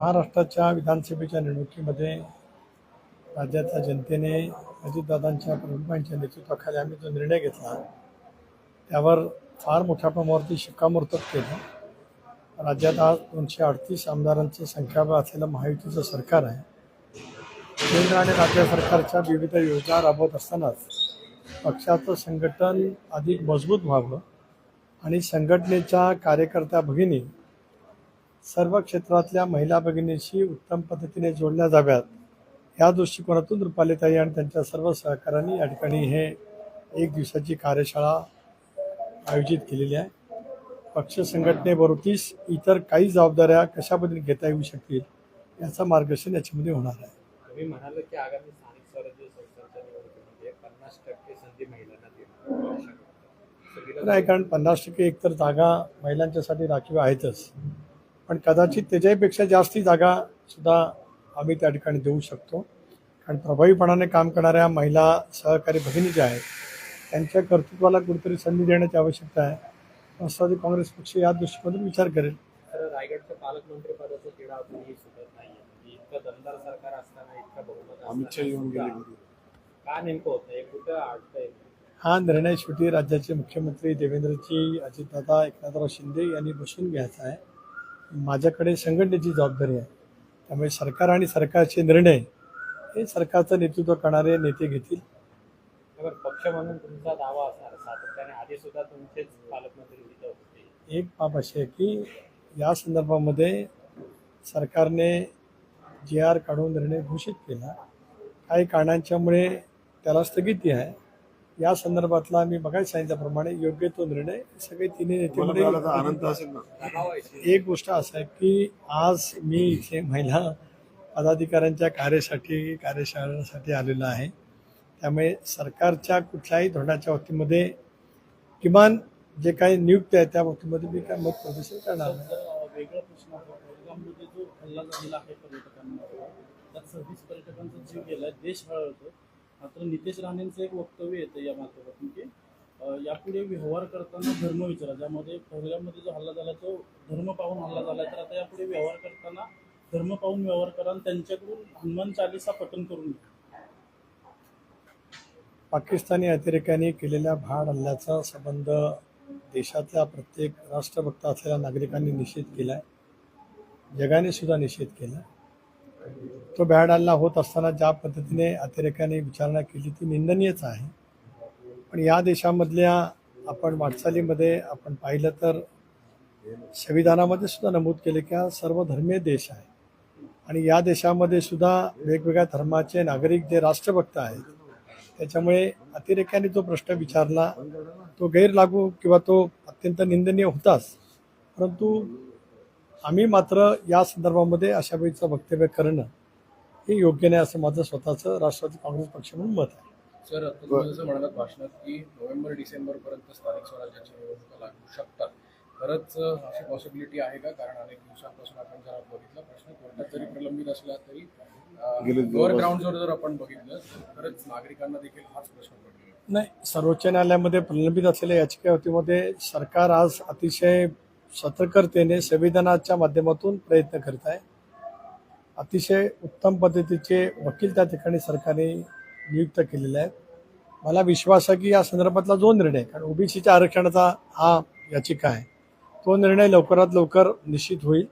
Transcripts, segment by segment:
महाराष्ट्राच्या विधानसभेच्या निवडणुकीमध्ये राज्याच्या जनतेने अजितदादांच्या प्रमुखांच्या नेतृत्वाखाली आम्ही जो निर्णय घेतला त्यावर फार मोठ्या प्रमाणावरती शिक्कामोर्तब केलं. राज्यात आज दोनशे अडतीस आमदारांचं संख्याबळ असलेलं महायुतीचं सरकार आहे. केंद्र आणि राज्य सरकारच्या विविध योजना राबवत असतानाच पक्षाचं संघटन अधिक मजबूत व्हावं आणि संघटनेच्या कार्यकर्त्या भगिनी सर्व क्षेत्रातल्या महिला भगिनीशी उत्तम पद्धतीने जोडल्या जाव्यात. या दृष्टिकोनातून रुपालीताई आणि त्यांच्या सर्व सहकाऱ्यांनी या ठिकाणी हे एक दिवसाची कार्यशाळा आयोजित केलेली आहे. पक्ष संघटनेबरोबरीच इतर काही जबाबदाऱ्या कशा पद्धतीने घेता येऊ शकतील याचं मार्गदर्शन याच्यामध्ये होणार आहे. तुम्ही म्हणाल की आगामी स्थानिक स्वराज्य संस्थांच्या निवडणुकीमध्ये पन्नास टक्के संधी महिलांना देणं आवश्यक आहे. सगळीला नाही कारण पन्नास टक्के एकतर जागा महिलांच्यासाठी राखीव आहेतच. पण कदाचित त्याच्याहीपेक्षा जास्ती जागा सुद्धा आम्ही त्या ठिकाणी देऊ शकतो. कारण प्रभावीपणाने काम करणाऱ्या महिला सहकारी भगिनी ज्या आहेत त्यांच्या कर्तृत्वाला कुठेतरी संधी देण्याची आवश्यकता आहे. राष्ट्रवादी काँग्रेस पक्ष या दृष्टीमधून विचार करेल. तर रायगडचं पालकमंत्री पदाचा तिढा अजूनही सुटत नाहीये. म्हणजे इतकं दमदार सरकार असताना इतकं बहुमत अमित शहा येऊन गेले असताना सुद्धा का नेमकं होत नाही? कुठं अडतंय हा निर्णय शेवटी राज्याचे मुख्यमंत्री देवेंद्रजी अजितदादा एकनाथराव शिंदे यांनी बसून घ्यायचा आहे. माझ्याकडे संघटनेची जबाबदारी आहे. त्यामुळे सरकार आणि सरकारचे निर्णय हे सरकारचं नेतृत्व करणारे नेते घेतील. पक्ष म्हणून तुमचा दावा असणार सातत्याने आधी सुद्धा तुमचेच पालकमंत्री होते. एक बाब अशी आहे की या संदर्भामध्ये सरकारने जी आर काढून निर्णय घोषित केला. काही कारणांच्यामुळे त्याला स्थगिती आहे. या संदर्भातला मी बघायला सांगितल्याप्रमाणे योग्य तो निर्णय सगळे तिन्ही नेते आनंद असेल ना. दबावायची एक गोष्ट असं आहे की आज मी इथे महिला पदाधिकाऱ्यांच्या कार्यासाठी कार्यशाळेसाठी आलेलो आहे. त्यामुळे सरकारच्या कुठल्याही धोरणाच्या बाबतीमध्ये किमान जे काही नियुक्त आहे त्या बाबतीमध्ये मी काय मत प्रदर्शन करणार नाही. मात्र नितेश राणेंचं एक वक्तव्य येतं या माध्यमातून की यापुढे व्यवहार करताना धर्म विचारा. ज्यामध्ये पहिल्यामध्ये जो हल्ला झाला तो धर्म पाहून हल्ला झाला तर आता यापुढे व्यवहार करताना धर्म पाहून व्यवहार करा आणि त्यांच्याकडून हनुमान चालीसा पठण करून घ्या. पाकिस्तानी अतिरेक्यांनी केलेल्या भाड हल्ल्याचा संबंध देशातल्या प्रत्येक राष्ट्रभक्त असलेल्या नागरिकांनी निषेध केला आहे जगाने सुद्धा निषेध केला तो भ्याड होत असताना ज्या पद्धतीने अतिरेकाने विचारणा केली ती निंदनीयच आहे. पण या देशामधल्या आपण वाटचालीमध्ये आपण पाहिलं तर संविधानामध्ये सुद्धा नमूद केले की हा सर्वधर्मीय देश आहे. आणि या देशामध्ये सुद्धा वेगवेगळ्या धर्माचे नागरिक जे राष्ट्रभक्त आहेत त्याच्यामुळे अतिरेक्याने जो प्रश्न विचारला तो गैरलागू किंवा तो अत्यंत निंदनीय होताच. परंतु आम्ही मात्र या संदर्भामध्ये अशा वेळीचं वक्तव्य करणं हे योग्य नाही असं माझं स्वतःचं राष्ट्रवादी काँग्रेस पक्ष म्हणून मत आहे. सर तुम्ही जसं म्हणालात भाषणात की नोव्हेंबर डिसेंबर पर्यंत स्थानिक स्वराज्याच्या निवडणुका लागू शकतात. खरंच अशी पॉसिबिलिटी आहे का? कारण अनेक दिवसांपासून आपण जर बघितलं प्रश्न कोर्टात जरी प्रलंबित असला तरी लोअर. ग्राउंडवर जर आपण बघितलं तर खरंच नागरिकांना देखील हाच प्रश्न पडलेला. नाही सर्वोच्च न्यायालयामध्ये प्रलंबित असलेल्या याचिकावतीमध्ये सरकार आज अतिशय सतर्कतेने संविधानाच्या माध्यमातून प्रयत्न करत आहे. अतिशय उत्तम पद्धतीचे वकील त्या ठिकाणी सरकारने नियुक्त केलेले आहेत. मला विश्वास आहे की या संदर्भातला जो निर्णय कारण ओबीसीच्या आरक्षणाचा हा याचिका आहे तो निर्णय लवकरात लवकर निश्चित होईल.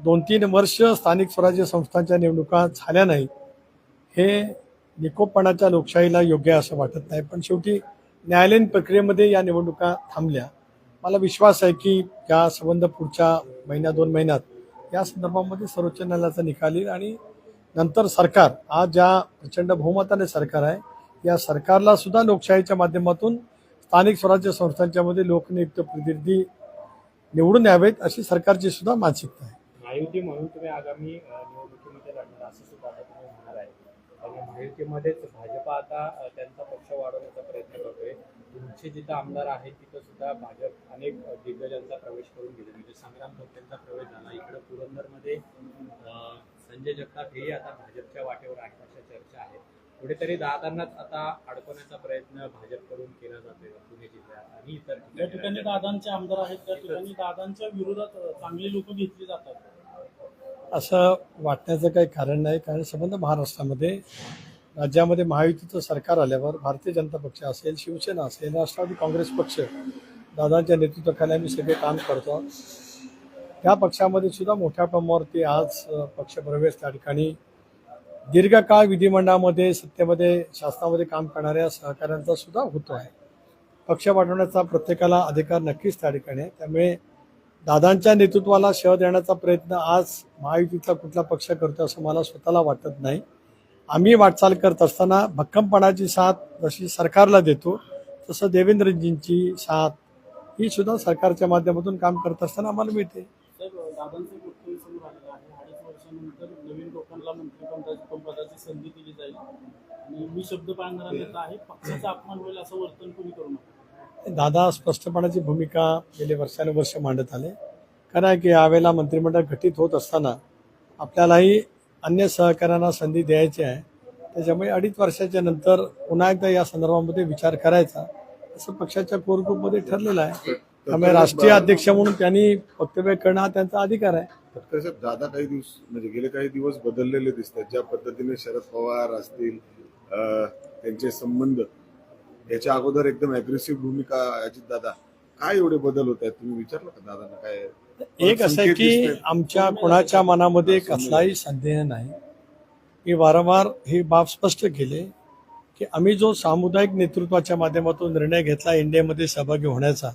दोन तीन वर्ष स्थानिक स्वराज्य संस्थांच्या निवडणुका झाल्या नाही हे निकोपपणाच्या लोकशाहीला योग्य असं वाटत नाही. पण शेवटी न्यायालयीन प्रक्रियेमध्ये या निवडणुका थांबल्या. मला विश्वास आहे की या संबंध पुढच्या महिन्या दोन महिन्यात या संदर्भामध्ये सर्वोच्च न्यायालयाचा निकाल येईल आणि नंतर सरकार आज ज्या प्रचंड बहुमताने सरकार आहे या सरकारला सुद्धा लोकशाहीच्या माध्यमातून स्थानिक स्वराज्य संस्थांच्यामध्ये लोकनियुक्त प्रतिनिधी निवडून यावेत अशी सरकारची सुद्धा मानसिकता आहे. महायुती म्हणून तुम्ही आगामी निवडणुकीमध्ये लढणार असं सुद्धा आता तुम्ही म्हणणार आहे महायुतीमध्येच भाजपा आता त्यांचा पक्ष वाढवण्याचा प्रयत्न करतोय. तुमचे जिथं आमदार आहेत तिथं सुद्धा भाजप अनेक दिग्गजांचा प्रवेश करून गेले. म्हणजे संग्राम थोपटेंचा प्रवेश झाला. इकडं पुरंदरमध्ये संजय जगताप हेही आता भाजपच्या वाटेवर आहेत अशा चर्चा आहेत. कुठेतरी दादांनाच आता अडकवण्याचा प्रयत्न भाजपकडून केला जातोय पुणे जिल्ह्यात आणि इतर त्या ठिकाणी. दादांचे आमदार आहेत त्या ठिकाणी दादांच्या विरोधात चांगली लोक घेतली जातात. असं वाटण्याचं काही कारण नाही. कारण संबंध महाराष्ट्रामध्ये राज्यामध्ये महायुतीचं सरकार आल्यावर भारतीय जनता पक्ष असेल शिवसेना असेल राष्ट्रवादी काँग्रेस पक्ष दादांच्या नेतृत्वाखाली आम्ही सगळे काम करतो. त्या पक्षामध्ये सुद्धा मोठ्या प्रमाणावरती आज पक्षप्रवेश त्या ठिकाणी दीर्घकाळ विधिमंडळामध्ये सत्तेमध्ये शासनामध्ये काम करणाऱ्या सहकाऱ्यांचा सुद्धा होतो आहे. पक्ष वाढवण्याचा प्रत्येकाला अधिकार नक्कीच त्या ठिकाणी आहे. त्यामुळे दादांच्या नेतृत्वाला शह देण्याचा प्रयत्न आज महायुतीतला कुठला पक्ष करतो असं मला स्वतःला वाटत नाही. आम्ही वाटचाल करत असताना भक्कमपणाची साथ जशी सरकारला देतो तसं देवेंद्रजींची साथ ही सुद्धा सरकारच्या माध्यमातून काम करत असताना आम्हाला मिळते. दादा स्पष्टपणाची भूमिका गेले वर्षानुवर्ष मांडत आले. कारण की यावेळेला मंत्रिमंडळ घटित होत असताना आपल्यालाही अन्य सहकाऱ्यांना संधी द्यायची आहे. त्याच्यामुळे अडीच वर्षाच्या नंतर पुन्हा एकदा या संदर्भामध्ये विचार करायचा. असं पक्षाच्या कोर ग्रुपमध्ये ठरलेलं आहे. त्यामुळे राष्ट्रीय अध्यक्ष म्हणून त्यांनी वक्तव्य करणं हा त्यांचा अधिकार आहे. साहेब दादा काही दिवस म्हणजे गेले काही दिवस बदललेले दिसतात. ज्या पद्धतीने शरद पवार असतील त्यांचे संबंध याच्या अगोदर एकदम अग्रेसिव्ह भूमिका अजित दादा काय एवढे बदल होत आहेत? तुम्ही विचारलं का दादांना काय एक असं आहे की आमच्या कोणाच्या मनामध्ये कसलाही संदेह नाही. मी वारंवार ही बाब स्पष्ट केले की आम्ही जो सामुदायिक नेतृत्वाच्या माध्यमातून निर्णय घेतला इंडियामध्ये सहभागी होण्याचा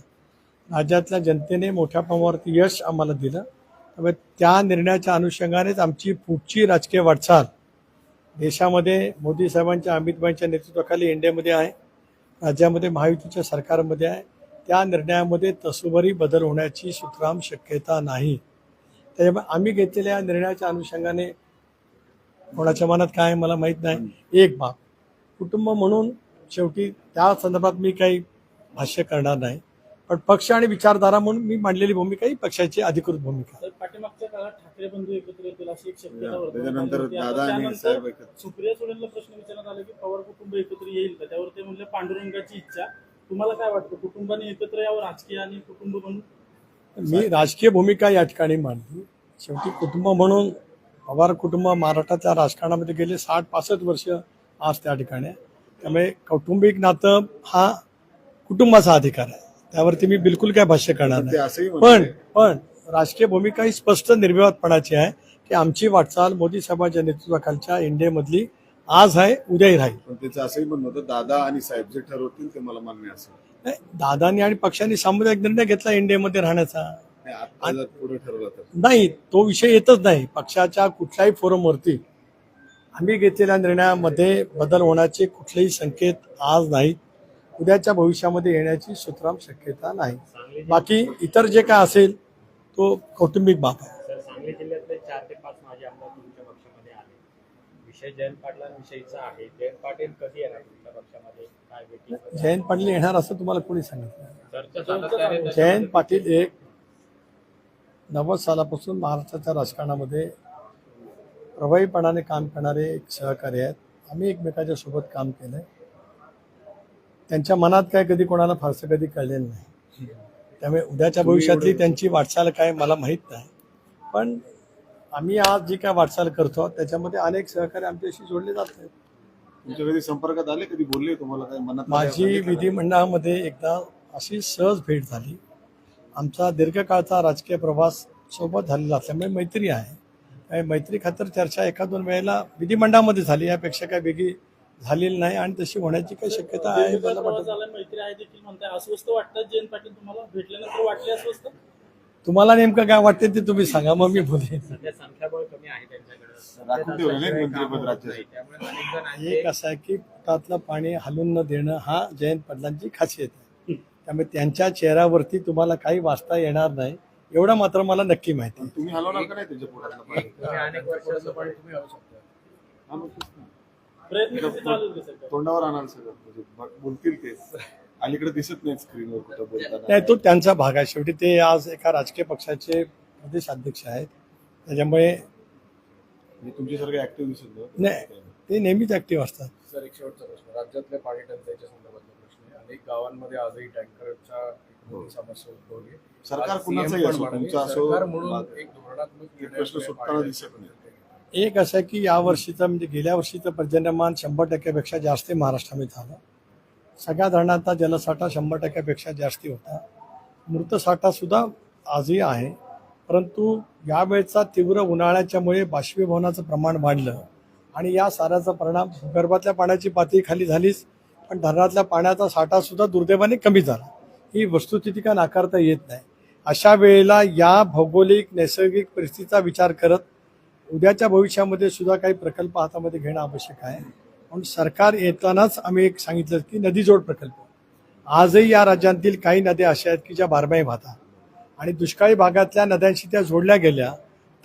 राज्यातल्या जनतेने मोठ्या प्रमाणावरती यश आम्हाला दिलं त्यामुळे त्या निर्णयाच्या अनुषंगानेच आमची पुढची राजकीय वाटचाल देशामध्ये मोदी साहेबांच्या अमितभाईंच्या नेतृत्वाखाली इंडियामध्ये आहे राज्यामध्ये महायुतीच्या सरकारमध्ये आहे. त्या निर्णयामध्ये तसोबरी बदल होण्याची सुतराम शक्यता नाही. त्याच्यामुळे आम्ही घेतलेल्या निर्णयाच्या अनुषंगाने कोणाच्या मनात काय मला माहीत नाही. एक बाब कुटुंब म्हणून शेवटी त्या संदर्भात मी काही भाष्य करणार नाही. पण पक्ष आणि विचारधारा म्हणून मी मांडलेली भूमिका ही पक्षाची अधिकृत भूमिका. तर पाठीमागच्या काळात ठाकरे बंधू एकत्र येतील अशी एक शक्यता वर्तवण्यात आली त्याच्यानंतर होती. आता दादा आणि त्यानंतर साहेब एकत्र. सुप्रिया सुळेंना प्रश्न विचारण्यात आला की पवार कुटुंब एकत्र येईल का? त्यावर ते म्हणले पांडुरंगाची इच्छा. तुम्हाला काय वाटतं? कुटुंबाने एकत्र यावं राजकीय आणि कुटुंब म्हणून मी राजकीय भूमिका या ठिकाणी मांडली. शेवटी कुटुंब म्हणून पवार कुटुंब महाराष्ट्राच्या राजकारणामध्ये गेले साठ पासष्ट वर्ष आज त्या ठिकाणी. त्यामुळे कौटुंबिक नातं हा कुटुंबाचा अधिकार आहे. त्यावरती मी बिलकुल काय भाष्य करणार नाही. पण पण राजकीय भूमिका ही स्पष्ट निर्विवादपणाची आहे की आमची वाटचाल मोदी साहेबांच्या नेतृत्वाखालच्या इंडियामधली आज आहे उद्याही राहील. पण त्याचं असंही म्हणणं होतं दादा आणि साहेब जे ठरवतील ते मला मान्य असेल नाही, दादांनी आणि पक्षांनी सामुदायिक निर्णय घेतला इंडियामध्ये राहण्याचा. नाही, आता जर पुढे ठरवलं तर. नाही तो विषय येतच नाही. पक्षाच्या कुठल्याही फोरमवरती आम्ही घेतलेल्या निर्णयामध्ये बदल होण्याचे कुठलेही संकेत आज नाहीत. उद्याच्या भविष्यामध्ये येण्याची सुतराम शक्यता नाही. बाकी इतर जे काय असेल तो कौटुंबिक बाब आहे. सांगली जिल्ह्यातले चार ते पाच माजी आमदार तुमच्या पक्षामध्ये आले विषय जयंत पाटलांविषयीचा आहे. जयंत पाटील कधी येणार तुमच्या पक्षामध्ये? काय भेटी जयंत पाटील येणार असं तुम्हाला कोणी सांगितलं चर्चा सातत्याने जयंत पाटील एक नव्वद सालापासून महाराष्ट्राच्या राजकारणामध्ये प्रभावीपणाने काम करणारे एक सहकारी आहेत. आम्ही एकमेकाच्या सोबत काम केलंय. त्यांच्या मनात काय कधी कोणाला फारसं कधी कळलेलं नाही. त्यामुळे उद्याच्या भविष्यातली त्यांची वाटचाल काय मला माहीत नाही. पण आम्ही आज जी काय वाटचाल करतो त्याच्यामध्ये अनेक सहकारी आमच्याशी जोडले जात आहेत. तुमच्या कधी संपर्कात आले? कधी बोलले तुम्हाला काय मनात माझी विधिमंडळामध्ये एकदा अशी सहज भेट झाली. आमचा दीर्घकाळचा राजकीय प्रवास सोबत झालेला असल्यामुळे मैत्री आहे. काही मैत्री खातर चर्चा एका दोन वेळेला विधिमंडळामध्ये झाली यापेक्षा काही वेगळी झालेली नाही आणि तशी होण्याची काही शक्यता आहे. मला वाटत मैत्री आहे देखील म्हणताय. अस्वस्थ वाटतात जयंत पाटील तुम्हाला? भेटल्यानंतर वाटले अस्वस्थ? तुम्हाला नेमकं काय वाटते ते तुम्ही सांगा मग मी बोलेन. सध्या संख्याबळ कमी आहे राखून मंत्रिपद राज्याचं. ते असं आहे. की पोटातलं पाणी हलून न देणं हा जयंत पाटलांची खासियत आहे. त्यामुळे त्यांच्या चेहऱ्यावरती तुम्हाला काही वाचता येणार नाही एवढं मात्र मला नक्की माहिती आहे. तुम्ही हलवणार का नाही त्याच्या पोटातलं पाणी? तुम्ही अनेक वर्षाचं पण तुम्ही आणू शकता. हा, मग तेच ना. प्रयत्न कसे चालू आहेत सध्या? तोंडावर आणाल सगळं. म्हणजे ब- बोलतील ते. अलीकडे दिसत नाही स्क्रीनवर कुठं बोलताना. नाही तो त्यांचा भाग आहे. शेवटी ते आज एका राजकीय पक्षाचे प्रदेश अध्यक्ष आहेत. त्याच्यामुळे म्हणजे तुमच्यासारखे ऍक्टिव्ह दिसत नाही. ते नेहमीच ऍक्टिव्ह असतात. सर एक शेवटचा प्रश्न. राज्यातल्या पाणी टंचाईच्या संदर्भातला प्रश्न आहे. अनेक गावांमध्ये आजही टँकरच्या एक मोठी समस्या उद्भवली सरकार आज कुणाचंही CM पण असो, म्हणाले, तुमचं असो, सरकार म्हणून मा- एक धोरणात्मक हे निर्णय प्रश्न पुढे सुटताना पाडण्यात दिसत नाही. येतोय. एक असं आहे की या वर्षीचं म्हणजे गेल्या वर्षीचं पर्जन्यमान शंभर टक्क्यापेक्षा जास्त महाराष्ट्रामध्ये झालं. सगळ्या धरणांचा जलसाठा शंभर टक्क्यापेक्षा जास्ती होता. मृत आजही आहे. परंतु यावेळचा तीव्र उन्हाळ्याच्यामुळे बाष्पीभवनाचं प्रमाण वाढलं आणि या साऱ्याचा परिणाम भूगर्भातल्या पाण्याची पातळी खाली झालीच पण धरणातल्या पाण्याचा साठासुद्धा दुर्दैवाने कमी झाला. ही वस्तुस्थिती का नाकारता येत नाही. अशा वेळेला या भौगोलिक नैसर्गिक परिस्थितीचा विचार करत उद्याच्या भविष्यामध्ये सुद्धा काही प्रकल्प हातामध्ये घेणं आवश्यक आहे. म्हणून सरकार येतानाच आम्ही एक सांगितलं की नदीजोड प्रकल्प. आजही या राज्यांतील काही नद्या अशा आहेत की ज्या बारमाही वाहतात आणि दुष्काळी भागातल्या नद्यांशी त्या जोडल्या गेल्या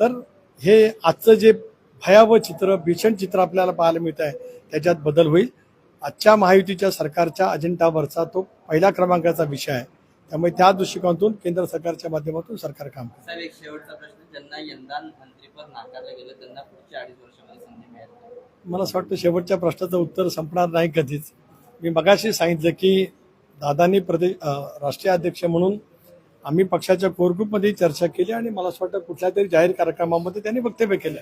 तर हे आजचं जे भयावह चित्र भीषण चित्र आपल्याला पाहायला मिळत आहे त्याच्यात बदल होईल. आजच्या महायुतीच्या सरकारच्या अजेंडावरचा तो पहिल्या क्रमांकाचा विषय आहे. त्यामुळे त्या दृष्टिकोनातून केंद्र सरकारच्या माध्यमातून सरकार काम करतं. शेवटचा प्रश्न. ज्यांना यंदा मंत्रीपद नाकारलं गेलं त्यांना पुढच्या अडीच वर्षामध्ये संधी मिळेल मला असं वाटतं शेवटच्या प्रश्नाचं उत्तर संपणार नाही कधीच. मी मगाशी सांगितलं की दादांनी प्रदेश राष्ट्रीय अध्यक्ष म्हणून आम्ही पक्षाच्या कोर ग्रुपमध्ये चर्चा केली आणि मला असं वाटतं कुठल्या तरी जाहीर कार्यक्रमामध्ये त्यांनी वक्तव्य केलं.